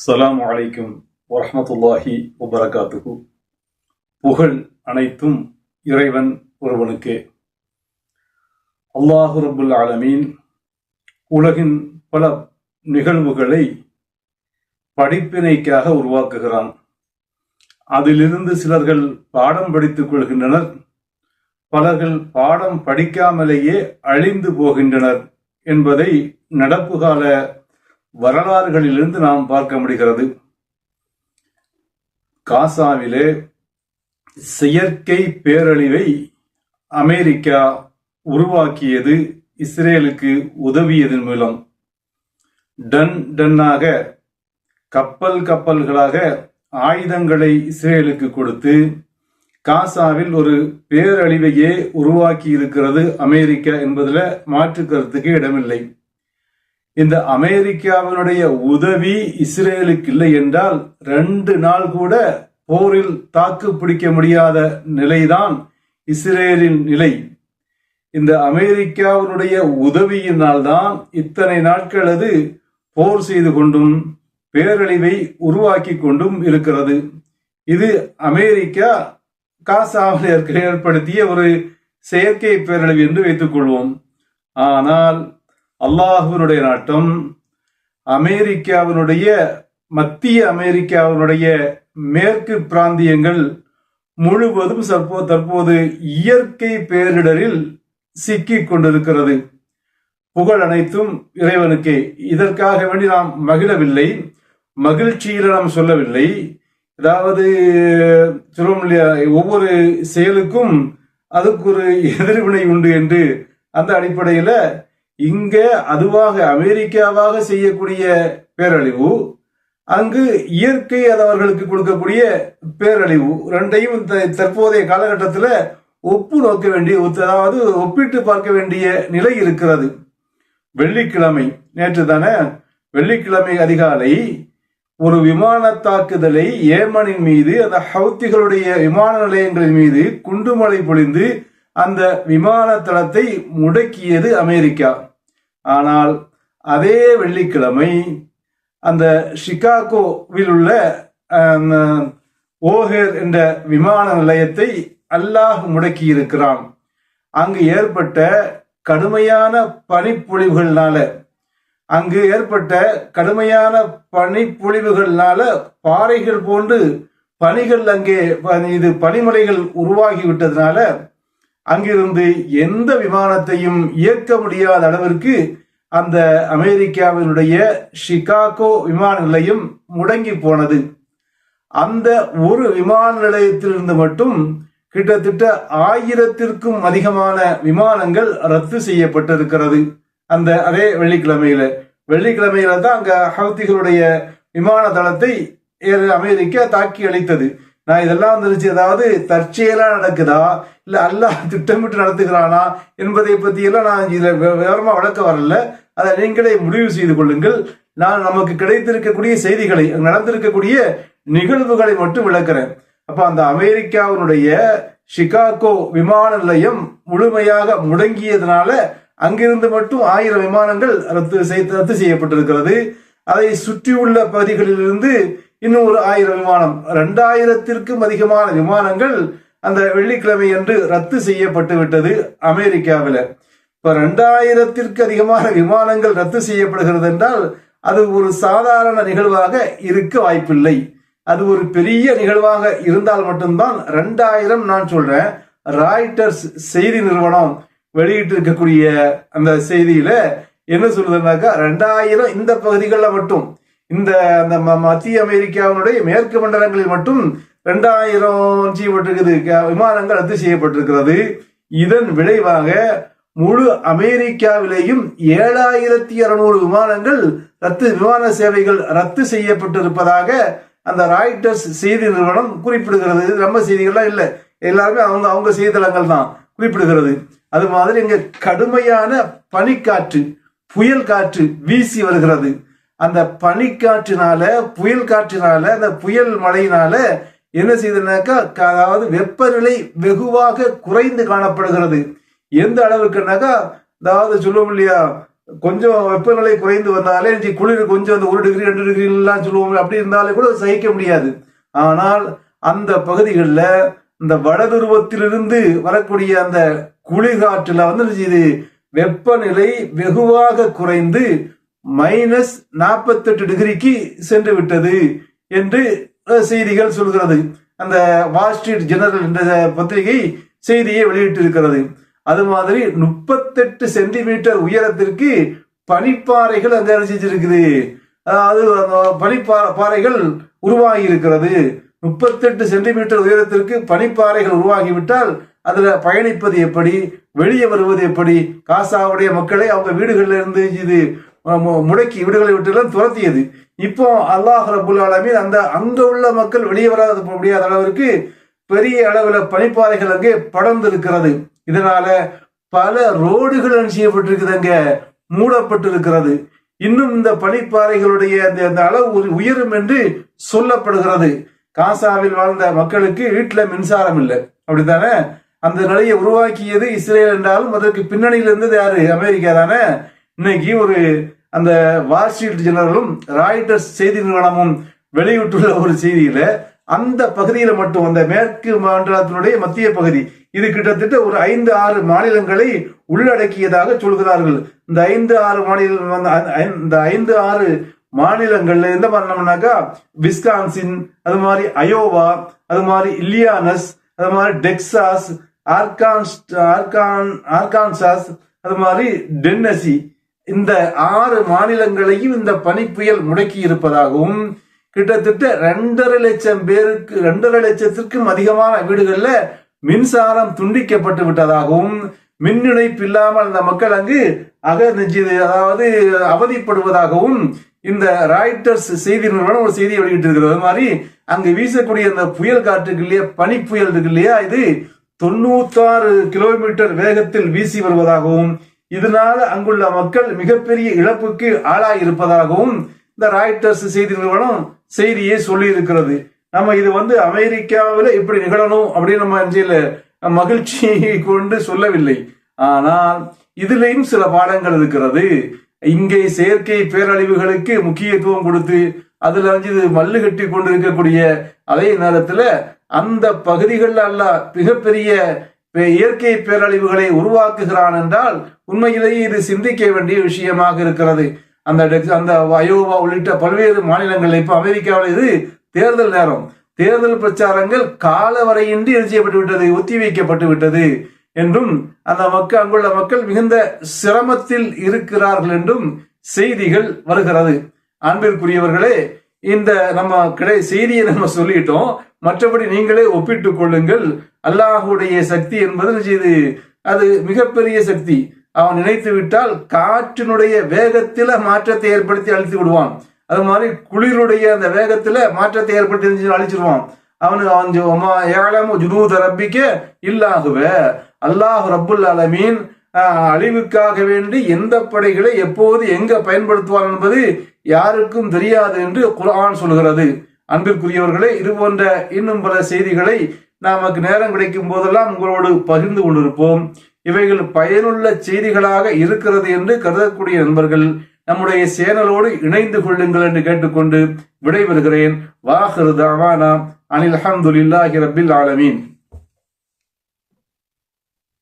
அஸ்லாம் அலைக்கும் வரமத்துல்லாஹி வபரகாத்துஹு புகழ் அனைத்தும் இறைவன் ஒருவனுக்கே. அல்லாஹு ரபுல் ஆலமீன் உலகின் பல நிகழ்வுகளை படிப்பினைக்காக உருவாக்குகிறான். அதிலிருந்து சிலர்கள் பாடம் படித்துக் கொள்கின்றனர் பலர்கள் பாடம் படிக்காமலேயே அழிந்து போகின்றனர் என்பதை நடப்பு கால வரலாறுகளிலிருந்து நாம் பார்க்க முடிகிறது. காசாவிலே செயற்கை பேரழிவை அமெரிக்கா உருவாக்கியது இஸ்ரேலுக்கு உதவியதன் மூலம். டன் டன்னாக கப்பல் கப்பல்களாக ஆயுதங்களை இஸ்ரேலுக்கு கொடுத்து காசாவில் ஒரு பேரழிவையே உருவாக்கி இருக்கிறது அமெரிக்கா என்பதில் மாற்று கருத்துக்கு இடமில்லை. இந்த அமெரிக்காவினுடைய உதவி இஸ்ரேலுக்கு இல்லை என்றால் ரெண்டு நாள் கூட போரில் தாக்கு பிடிக்க முடியாத நிலைதான் இஸ்ரேலின் நிலை. இந்த அமெரிக்காவினுடைய உதவியினால் தான் இத்தனை நாட்கள் அது போர் செய்து கொண்டும் பேரழிவை உருவாக்கி கொண்டும் இருக்கிறது. இது அமெரிக்கா காசாவில் ஏற்படுத்திய ஒரு செயற்கை பேரழிவு என்று வைத்துக் கொள்வோம் ஆனால் அல்லாஹுவினுடைய நாட்டம் அமெரிக்காவினுடைய மத்திய அமெரிக்காவினுடைய மேற்கு பிராந்தியங்கள் முழுவதும் சற்போ தற்போது இயற்கை பேரிடரில் சிக்கிக் கொண்டிருக்கிறது. புகழ் அனைத்தும் இறைவனுக்கே. இதற்காக வேண்டி நாம் மகிழவில்லை. மகிழ்ச்சியில நாம் சொல்லவில்லை. அதாவது சொல்லும் இல்லையா ஒவ்வொரு செயலுக்கும் அதுக்கு ஒரு எதிர்வினை உண்டு என்று அந்த அடிப்படையில இங்க அதுவாக அமெரிக்காவாக செய்யக்கூடிய பேரழிவு அங்கு இயற்கை அது அவர்களுக்கு கொடுக்கக்கூடிய பேரழிவு ரெண்டையும் தற்போதைய காலகட்டத்தில் ஒப்பு நோக்க வேண்டிய அதாவது ஒப்பிட்டு பார்க்க வேண்டிய நிலை இருக்கிறது. வெள்ளிக்கிழமை நேற்று தானே வெள்ளிக்கிழமை அதிகாலை ஒரு விமான தாக்குதலை ஏமனின் மீது அந்த ஹவுத்திகளுடைய விமான நிலையங்களின் மீது குண்டுமலை பொழிந்து அந்த விமான தளத்தை முடக்கியது அமெரிக்கா. ஆனால் அதே வெள்ளிக்கிழமை அந்த சிகாகோவில் உள்ள ஓஹேர் என்ற விமான நிலையத்தை அல்லாஹ் முடக்கி இருக்கிறான் அங்கு ஏற்பட்ட கடுமையான பனிப்பொழிவுகள்னால அங்கு ஏற்பட்ட கடுமையான பனிப்பொழிவுகள்னால பாறைகள் போன்று பனிகள் அங்கே இது பனிமலைகள் உருவாகி விட்டதுனால அங்கிருந்து எந்த விமானத்தையும் இயக்க முடியாத அளவிற்கு அந்த அமெரிக்காவினுடைய ஷிகாகோ விமான நிலையம் முடங்கி போனது. அந்த ஒரு விமான நிலையத்திலிருந்து மட்டும் கிட்டத்தட்ட ஆயிரத்திற்கும் அதிகமான விமானங்கள் ரத்து செய்யப்பட்டிருக்கிறது. அந்த அதே வெள்ளிக்கிழமையில. வெள்ளிக்கிழமையில தான் அங்க ஹவுத்திகளுடைய விமான தளத்தை அமெரிக்கா தாக்கி அளித்தது நான் இதெல்லாம் வந்துருச்சு அதாவது தற்செயலாக நடக்குதா? இல்லை அல்லாஹ் திட்டமிட்டு நடத்துகிறானா என்பதை பற்றியெல்லாம் நான் இதில் விவரமாக வளர்க்க வரல. அதை நீங்களே முடிவு செய்து கொள்ளுங்கள். நான் நமக்கு கிடைத்திருக்கக்கூடிய செய்திகளை நடந்திருக்கக்கூடிய நிகழ்வுகளை மட்டும் விளக்குறேன். அப்போ அந்த அமெரிக்காவினுடைய சிகாகோ விமான நிலையம் முழுமையாக முடங்கியதுனால அங்கிருந்து மட்டும் ஆயிரம் விமானங்கள் ரத்து ரத்து செய்யப்பட்டிருக்கிறது. அதை சுற்றியுள்ள பகுதிகளிலிருந்து இன்னும் ஒரு ஆயிரம் விமானம் ரெண்டாயிரத்திற்கும் அதிகமான விமானங்கள் அந்த வெள்ளிக்கிழமை என்று ரத்து செய்யப்பட்டு விட்டது அமெரிக்காவில். இப்ப ரெண்டாயிரத்திற்கு அதிகமான விமானங்கள் ரத்து செய்யப்படுகிறது என்றால் அது ஒரு சாதாரண நிகழ்வாக இருக்க வாய்ப்பில்லை. அது ஒரு பெரிய நிகழ்வாக இருந்தால் மட்டும்தான் ரெண்டாயிரம் நான் சொல்றேன் ராய்டர்ஸ் செய்தி நிறுவனம் வெளியிட்டு இருக்கக்கூடிய அந்த செய்தியில என்ன சொல்றதுனாக்கா ரெண்டாயிரம் இந்த பகுதிகளில் மட்டும். இந்த அந்த மத்திய அமெரிக்காவினுடைய மேற்கு மண்டலங்களில் மட்டும் ரெண்டாயிரம் செய்யப்பட்டிருக்குது விமானங்கள் ரத்து செய்யப்பட்டிருக்கிறது. இதன் விளைவாக முழு அமெரிக்காவிலேயும் ஏழாயிரத்தி இருநூறு விமானங்கள் ரத்து விமான சேவைகள் ரத்து செய்யப்பட்டிருப்பதாக அந்த ராய்டர்ஸ் செய்தி நிறுவனம் குறிப்பிடுகிறது. நம்ம செய்திகள்லாம் இல்லை. எல்லாருமே அவங்க அவங்க செய்தித்தளங்கள் தான் குறிப்பிடுகிறது. அது மாதிரி இங்க கடுமையான பனிக்காற்று புயல் காற்று வீசி வருகிறது. அந்த பனிக்காற்றினால புயல் காற்றினால அந்த புயல் மழையினால என்ன செய்தனாக்கா அதாவது வெப்பநிலை வெகுவாக குறைந்து காணப்படுகிறது. எந்த அளவுக்குனாக்கா அதாவது சொல்லுவோம் இல்லையா கொஞ்சம் வெப்பநிலை குறைந்து வந்தாலே குளிர் கொஞ்சம் அந்த ஒரு டிகிரி ரெண்டு டிகிரி எல்லாம் சொல்லுவோம் அப்படி இருந்தாலே கூட சகிக்க முடியாது. ஆனால் அந்த பகுதிகளில் இந்த வடதுருவத்திலிருந்து வரக்கூடிய அந்த குளிர்காற்றில் வந்து இது வெப்பநிலை வெகுவாக குறைந்து மைனஸ் நாற்பத்தெட்டு டிகிரிக்கு சென்று விட்டது என்று செய்திகள் சொல்கிறது. அந்த வால் ஸ்ட்ரீட் ஜெனரல் என்ற பத்திரிகை செய்தியை வெளியிட்டிருக்கிறது. அது மாதிரி முப்பத்தெட்டு சென்டிமீட்டர் உயரத்திற்கு பனிப்பாறைகள் அங்கே செஞ்சிருக்குது அதாவது அந்த பனிப்பா பாறைகள் உருவாகி இருக்கிறது முப்பத்தெட்டு சென்டிமீட்டர் உயரத்திற்கு பனிப்பாறைகள் உருவாகிவிட்டால் அதில் பயணிப்பது எப்படி? வெளியே வருவது எப்படி? காசாவுடைய மக்களை அவங்க வீடுகளில் இருந்து இது முடக்கி வீடுகளை விட்டுலாம் துரத்தியது. இப்போ அல்லாஹ் ரபுல் ஆலமீன் அந்த அங்க உள்ள மக்கள் வெளியே வராத முடியாத அளவிற்கு பெரிய அளவில் பனிப்பாறைகள் அங்கே படர்ந்து இருக்கிறது இதனால பல ரோடுகள் என்ன செய்யப்பட்டிருக்குது அங்க மூடப்பட்டு இருக்கிறது இன்னும் இந்த பனிப்பாறைகளுடைய அந்த அந்த அளவு உயரும் என்று சொல்லப்படுகிறது. காசாவில் வாழ்ந்த மக்களுக்கு வீட்டுல மின்சாரம் இல்லை. அப்படித்தானே? அந்த நிலையை உருவாக்கியது இஸ்ரேல் என்றாலும் அதற்கு பின்னணியில் இருந்தது யாரு? அமெரிக்கா தானே? இன்னைக்கு ஒரு அந்த வால் ஸ்ட்ரீட் ஜெனரலும் ராய்டர்ஸ் செய்தி நிறுவனமும் வெளியிட்டுள்ள ஒரு செய்தியில அந்த பகுதியில மட்டும் அந்த மேற்கு மண்டலத்தினுடைய மத்திய பகுதி. இது கிட்டத்தட்ட ஒரு ஐந்து ஆறு மாநிலங்களை உள்ளடக்கியதாக சொல்கிறார்கள். இந்த ஐந்து ஆறு மாநிலம் இந்த ஐந்து ஆறு மாநிலங்கள்ல எந்த பண்ணோம்னாக்கா விஸ்கான்சின் அது மாதிரி அயோவா அது மாதிரி இல்லியானஸ் அது மாதிரி டெக்சாஸ் ஆர்கான்ஸ் ஆர்கான் ஆர்கான்சாஸ் அது மாதிரி டென்னசி இந்த ஆறு மாநிலங்களையும் இந்த பனிப்புயல் முடக்கி இருப்பதாகவும் கிட்டத்தட்ட ரெண்டரை லட்சம் பேருக்கு ரெண்டரை லட்சத்திற்கும் அதிகமான வீடுகளில் மின்சாரம் துண்டிக்கப்பட்டு விட்டதாகவும் மின் இணைப்பு இல்லாமல் அந்த மக்கள் அங்கு அக நெஞ்சது அதாவது அவதிப்படுவதாகவும் இந்த ராய்டர்ஸ் செய்தி நிறுவனம் ஒரு செய்தியை வெளியிட்டிருக்கிறது. அது மாதிரி அங்கு வீசக்கூடிய அந்த புயல் காற்றுக்கு இல்லையா பனி புயல் இருக்கு இல்லையா இது தொண்ணூத்தாறு கிலோமீட்டர் வேகத்தில் வீசி வருவதாகவும் இதனால அங்குள்ள மக்கள் மிகப்பெரிய இழப்புக்கு ஆளாயிருப்பதாகவும் இந்த ராய்டர்ஸ் செய்தி நிறுவனம் செய்தியை சொல்லி இருக்கிறது நம்ம இது வந்து அமெரிக்காவில் இப்படி நிகழணும் அப்படின்னு நம்ம அஞ்சில மகிழ்ச்சியை கொண்டு சொல்லவில்லை. ஆனால் இதுலேயும் சில பாடங்கள் இருக்கிறது. இங்கே செயற்கை பேரழிவுகளுக்கு முக்கியத்துவம் கொடுத்து அதுல வந்து இது மல்லு கட்டி கொண்டு இருக்கக்கூடிய அதே நேரத்துல அந்த பகுதிகளில் அல்ல மிகப்பெரிய இயற்கை பேரழிவுகளை உருவாக்குகிறான் என்றால் உண்மையிலேயே இது சிந்திக்க வேண்டிய விஷயமாக இருக்கிறது. அந்த அந்த அயோவா உள்ளிட்ட பல்வேறு மாநிலங்கள் இப்ப அமெரிக்காவில் இது தேர்தல் நேரம். தேர்தல் பிரச்சாரங்கள் காலவரையின்றி எழுதி செய்யப்பட்டு விட்டது ஒத்தி வைக்கப்பட்டு விட்டது என்றும் அந்த மக்கள் அங்குள்ள மக்கள் மிகுந்த சிரமத்தில் இருக்கிறார்கள் என்றும் செய்திகள் வருகிறது. அன்பிற்குரியவர்களே இந்த நம்ம கிடை செய்தியை நம்ம சொல்லிட்டோம். மற்றபடி நீங்களே ஒப்பிட்டுக் கொள்ளுங்கள். அல்லாஹுடைய சக்தி என்பது செய்து? அது மிகப்பெரிய சக்தி. அவன் நினைத்து விட்டால் காற்றினுடைய வேகத்தில மாற்றத்தை ஏற்படுத்தி அழித்து விடுவான். அது மாதிரி குளிருடைய அந்த வேகத்துல மாற்றத்தை ஏற்படுத்தி அழிச்சிருவான். அவனுக்கு அவன் ஏழமோ ஜுனூத ரப்பிக்க இல்லாகுவ. அல்லாஹ் ரப்புல் அலமீன் அழிவுக்காக வேண்டி எந்த படைகளை எப்போது எங்க பயன்படுத்துவான் என்பது யாருக்கும் தெரியாது என்று குரான் சொல்கிறது. அன்பிற்குரியவர்களே இது போன்ற இன்னும் பல செய்திகளை நமக்கு நேரம் கிடைக்கும் போதெல்லாம் உங்களோடு பகிர்ந்து கொண்டிருப்போம். இவைகள் பயனுள்ள செய்திகளாக இருக்கிறது என்று கருதக்கூடிய நண்பர்கள் நம்முடைய சேனலோடு இணைந்து கொள்ளுங்கள் என்று கேட்டுக்கொண்டு விடைபெறுகிறேன். வாஹரு தாவானா. அனில் அஹமதுல்லாஹி ரபில் ஆலமீன்.